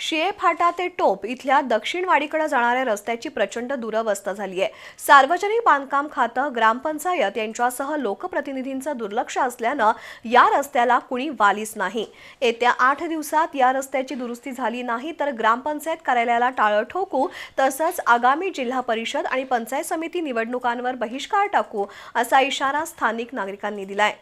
शिये फाटा ते टोप इथल्या दक्षिणवाडीकडे जाणाऱ्या रस्त्याची प्रचंड दुरवस्था झाली आहे. सार्वजनिक बांधकाम खातं ग्रामपंचायत यांच्यासह लोकप्रतिनिधींचं दुर्लक्ष असल्यानं या रस्त्याला कुणी वालीच नाही. येत्या आठ दिवसात या रस्त्याची दुरुस्ती झाली नाही तर ग्रामपंचायत कार्यालयाला टाळं ठोकू तसंच आगामी जिल्हा परिषद आणि पंचायत समिती निवडणुकांवर बहिष्कार टाकू असा इशारा स्थानिक नागरिकांनी दिलाय.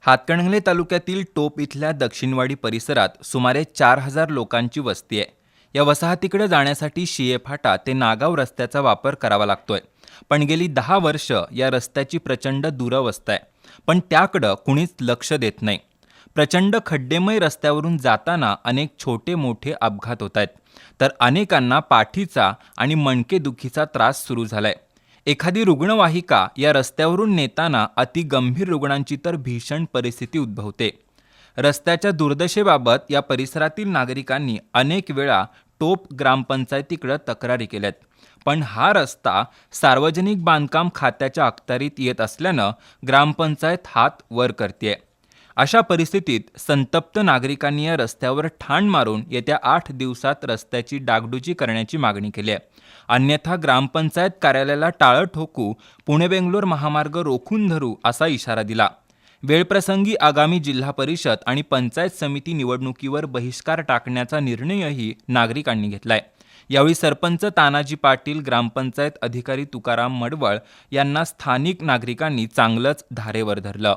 हातकणंगले तालुक्यातील टोप इथल्या दक्षिणवाडी परिसरात सुमारे चार हजार लोकांची वस्ती आहे. या वसाहतीकडे जाण्यासाठी शियेफाटा ते नागाव रस्त्याचा वापर करावा लागतोय. पण गेली दहा वर्ष या रस्त्याची प्रचंड दुरवस्था आहे. पण त्याकडं कुणीच लक्ष देत नाही. प्रचंड खड्डेमय रस्त्यावरून जाताना अनेक छोटे मोठे अपघात होत आहेत. तर अनेकांना पाठीचा आणि मणकेदुखीचा त्रास सुरू झालाय. एखादी रुग्णवाहिका या रस्त्यावरून नेताना अतिगंभीर रुग्णांची तर भीषण परिस्थिती उद्भवते. रस्त्याच्या दुर्दशेबाबत या परिसरातील नागरिकांनी अनेक वेळा टोप ग्रामपंचायतीकडे तक्रारी केल्यात. पण हा रस्ता सार्वजनिक बांधकाम खात्याच्या अखत्यारीत येत असल्यानं ग्रामपंचायत हात वर करते अशा परिस्थितीत संतप्त नागरिकांनी या रस्त्यावर ठाण मारून येत्या आठ दिवसात रस्त्याची डागडुजी करण्याची मागणी केली आहे. अन्यथा ग्रामपंचायत कार्यालयाला टाळं ठोकू पुणे बेंगलोर महामार्ग रोखून धरू असा इशारा दिला. वेळप्रसंगी आगामी जिल्हा परिषद आणि पंचायत समिती निवडणुकीवर बहिष्कार टाकण्याचा निर्णयही नागरिकांनी घेतलाय. यावेळी सरपंच तानाजी पाटील ग्रामपंचायत अधिकारी तुकाराम मडवळ यांना स्थानिक नागरिकांनी चांगलंच धारेवर धरलं.